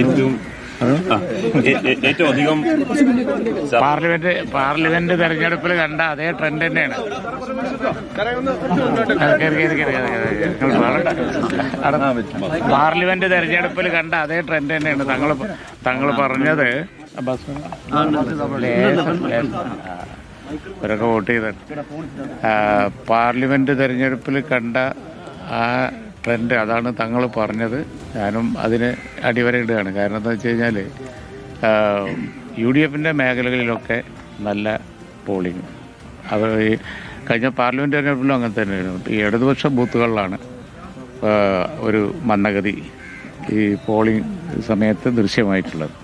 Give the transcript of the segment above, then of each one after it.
ഏറ്റവും ഏറ്റവും അധികം പാർലമെന്റ് പാർലമെന്റ് തെരഞ്ഞെടുപ്പിൽ കണ്ട അതേ ട്രെൻഡ് തന്നെയാണ്. പാർലമെന്റ് തെരഞ്ഞെടുപ്പിൽ കണ്ട അതേ ട്രെൻഡ് തന്നെയാണ്. തങ്ങൾ തങ്ങൾ പറഞ്ഞത്. ഇവരൊക്കെ വോട്ട് ചെയ്ത പാർലമെന്റ് തെരഞ്ഞെടുപ്പിൽ കണ്ട ആ ട്രെൻഡ് അതാണ് തങ്ങൾ പറഞ്ഞത്. ഞാനും അതിന് അടിവരയിടുകയാണ്. കാരണം എന്താ വെച്ച് കഴിഞ്ഞാൽ യു ഡി എഫിന്റെ മേഖലകളിലൊക്കെ നല്ല പോളിംഗ്. അത് ഈ കഴിഞ്ഞ പാർലമെന്റ് തെരഞ്ഞെടുപ്പിലും അങ്ങനെ തന്നെയായിരുന്നു. ഈ ഇടതുപക്ഷ ബൂത്തുകളിലാണ് ഒരു മന്ദഗതി ഈ പോളിംഗ് സമയത്ത് ദൃശ്യമായിട്ടുള്ളത്.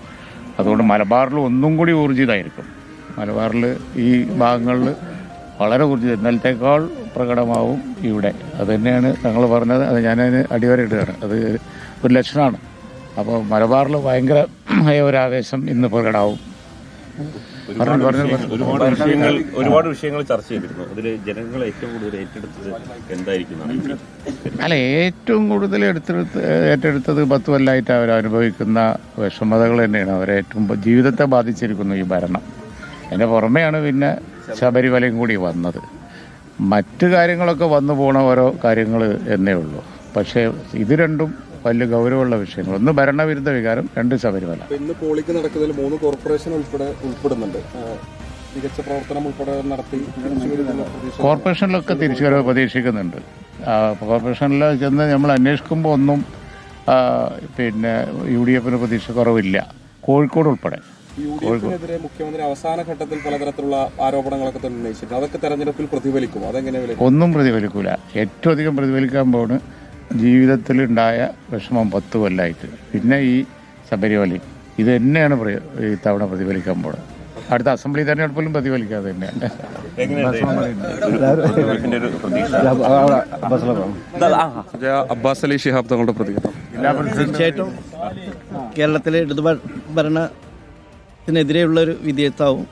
അതുകൊണ്ട് മലബാറിൽ ഒന്നും കൂടി ഊർജിതമായിരിക്കും. മലബാറിൽ ഈ ഭാഗങ്ങളിൽ വളരെ ഊർജിതം. ഇന്നലത്തേക്കാൾ പ്രകടമാവും ഇവിടെ. അത് തന്നെയാണ് തങ്ങൾ പറഞ്ഞത്. അത് ഞാനതിന് അടിവരയിടുകയാണ് അത് ഒരു ലക്ഷണമാണ്. അപ്പോൾ മലബാറിൽ ഭയങ്കരമായ ഒരു ആവേശം ഇന്ന് പ്രകടമാവും. ഒരുപാട് വിഷയങ്ങൾ ഒരുപാട് വിഷയങ്ങൾ ചർച്ച ചെയ്തിരുന്നു. അതിൽ ജനങ്ങൾ ഏറ്റവും കൂടുതൽ ഏറ്റെടുത്തത് എന്തായിരിക്കും അല്ല ഏറ്റവും കൂടുതൽ എടുത്തെടുത്ത് ഏറ്റെടുത്തത് പത്ത് കൊല്ലമായിട്ട് അവർ അനുഭവിക്കുന്ന വിഷമതകൾ തന്നെയാണ്. അവരെ ഏറ്റവും ജീവിതത്തെ ബാധിച്ചിരിക്കുന്നു ഈ ഭരണം. അതിന്റെ പുറമെയാണ് പിന്നെ ശബരിമലയും കൂടി വന്നത്. മറ്റു കാര്യങ്ങളൊക്കെ വന്നു പോണ ഓരോ കാര്യങ്ങൾ എന്നേ ഉള്ളൂ. പക്ഷേ ഇത് രണ്ടും വലിയ ഗൗരവമുള്ള വിഷയങ്ങൾ. ഒന്ന് ഭരണവിരുദ്ധ വികാരം രണ്ട് ശബരിമല. ഇന്ന് പോളിക്ക് നടക്കുന്നതിൽ മൂന്ന് കോർപ്പറേഷൻ ഉൾപ്പെടെ ഉൾപ്പെടുന്നുണ്ട്. മികച്ച പ്രവർത്തനം ഉൾപ്പെടെ നടത്തി കോർപ്പറേഷനിലൊക്കെ തിരിച്ചു വരവ് പ്രതീക്ഷിക്കുന്നുണ്ട് കോർപ്പറേഷനിൽ ചെന്ന് നമ്മൾ അന്വേഷിക്കുമ്പോൾ ഒന്നും പിന്നെ യു ഡി എഫിന് പ്രതീക്ഷ കുറവില്ല കോഴിക്കോട് ഉൾപ്പെടെ. യു ഡി എഫിനെതിരെ മുഖ്യമന്ത്രി അവസാന ഘട്ടത്തിൽ പലതരത്തിലുള്ള ആരോപണങ്ങളൊക്കെ തന്നെ ഉന്നയിച്ചിട്ടുണ്ട്. അതൊക്കെ തെരഞ്ഞെടുപ്പിൽ പ്രതിഫലിക്കും അതെങ്ങനെ വില ഒന്നും പ്രതിഫലിക്കൂല. ഏറ്റവും അധികം പ്രതിഫലിക്കാൻ പോണ് ജീവിതത്തിലുണ്ടായ വിഷമം പത്ത് കൊല്ലായിട്ട്. പിന്നെ ഈ ശബരിമല. ഇത് തന്നെയാണ് ഈ തവണ പ്രതിഫലിക്കാൻ പോണത്. അടുത്ത അസംബ്ലി തെരഞ്ഞെടുപ്പിലും പ്രതിഫലിക്കാതെ തന്നെയാണ്. അബ്ബാസ് അലി ഷിഹാബ് തങ്ങളുടെ പ്രതികരണം. തീർച്ചയായിട്ടും കേരളത്തിലെ ഇടതു ഒരു വിധേയത്താവും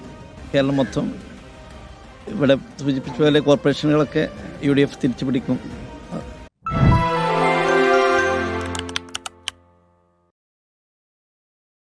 കേരളം മൊത്തം. ഇവിടെ സൂചിപ്പിച്ച പോലെ കോർപ്പറേഷനുകളൊക്കെ യു ഡി എഫ് തിരിച്ചു പിടിക്കും